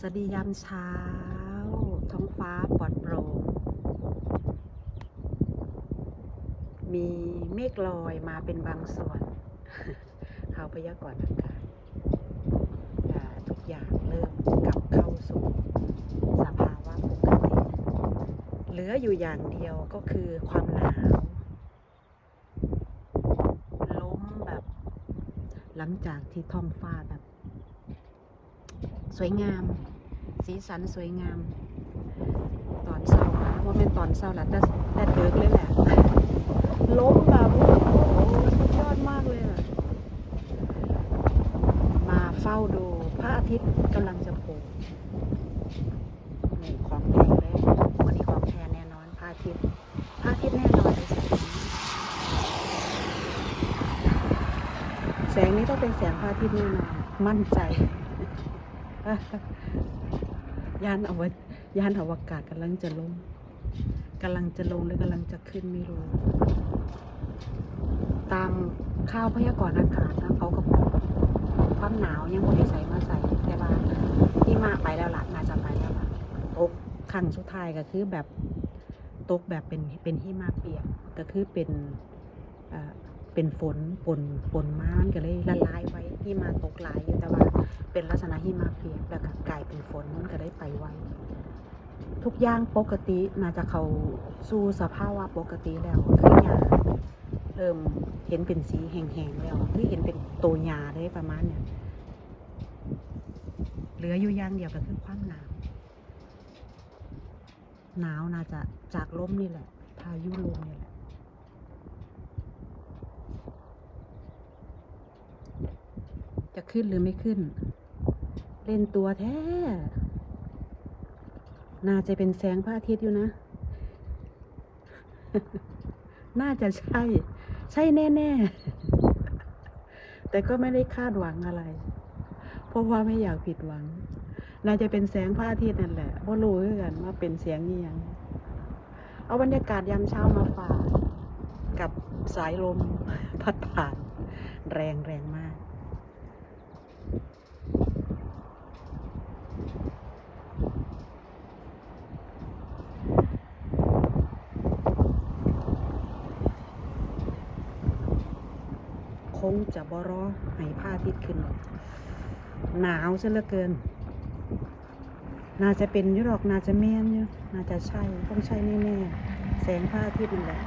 สวัสดียามเช้า ท้องฟ้าปลอดโปร่ง มีเมฆลอยมาเป็นบางส่วน เขาพยากรณ์อากาศทุกอย่างเริ่มกลับเข้าสู่สภาวะปกติ เหลืออยู่อย่างเดียวก็คือความหนาวล้มแบบ หลังจากที่ท้องฟ้าแบบ สวยงาม สีสันสวยงาม ตอนเศร้านะว่าเป็นตอนเศร้าแหละแต่แต่เดิกเลยแหละล้มแบบโอ้โหสุดยอดมากเลยอะมาเฝ้าดูพระอาทิตย์กำลังจะโผล่นี่ของแท้เลยวันนี้ของแท้แน่นอนพระอาทิตย์พระอาทิตย์แน่นอนเลยแสงนี้ต้องเป็นแสงพระอาทิตย์แน่นอนมั่นใจ ยานอวยานอวกาศกำลังจะลงกำลังจะลงหรือกำลังจะขึ้นไม่รู้ ตามข้าวพยากรณ์อากาศนะเขาก็บอกความหนาวยังบริใส่มาใส่แต่ว่าที่มาไปแล้วล่ะน่าจะไปแล้วล่ะตกครั้งสุดท้ายก็คือแบบตกแบบเป็นเป็นหิมะเปียกก็คือเป็นเป็นฝนปนปนมามันก็เลยละลายไว้หิมะตกหลายอยู่แต่ว่า เป็นลักษณะหิมะเปียกแล้วก็กลายเป็นฝนมันก็ได้ไปไวทุกอย่างปกติน่าจะเขาสู่สภาวะปกติแล้วคือหญ้าเริ่มเห็นเป็นสีแห้งๆแล้วคือเห็นเป็นโตวหญ้าเลยประมาณเนี้ยเหลืออยู่อย่างเดียวก็คือความหนาว หนาวน่าจะจากลมนี่แหละ พายุลมนี่แหละจะขึ้นหรือไม่ขึ้น เล่นตัวแท้ น่าจะเป็นแสงพระอาทิตย์อยู่นะ น่าจะใช่ ใช่แน่ ๆ แต่ก็ไม่ได้คาดหวังอะไร เพราะว่าไม่อยากผิดหวัง น่าจะเป็นแสงพระอาทิตย์นั่นแหละเพราะรู้กันว่าเป็นเสียงนี่ยังเอาบรรยากาศยามเช้ามาฝากกับสายลมพัดผ่าน แรงแรงมาก คงจะบรอให้ผ้าทิศขึ้นหรอกหนาวซะเหลือเกิน น่าจะเป็นยุโรอกน่าจะแม่นอยู่น่าจะใช่ต้องใช่แน่ๆแสงผ้าทิศนั่นแหละ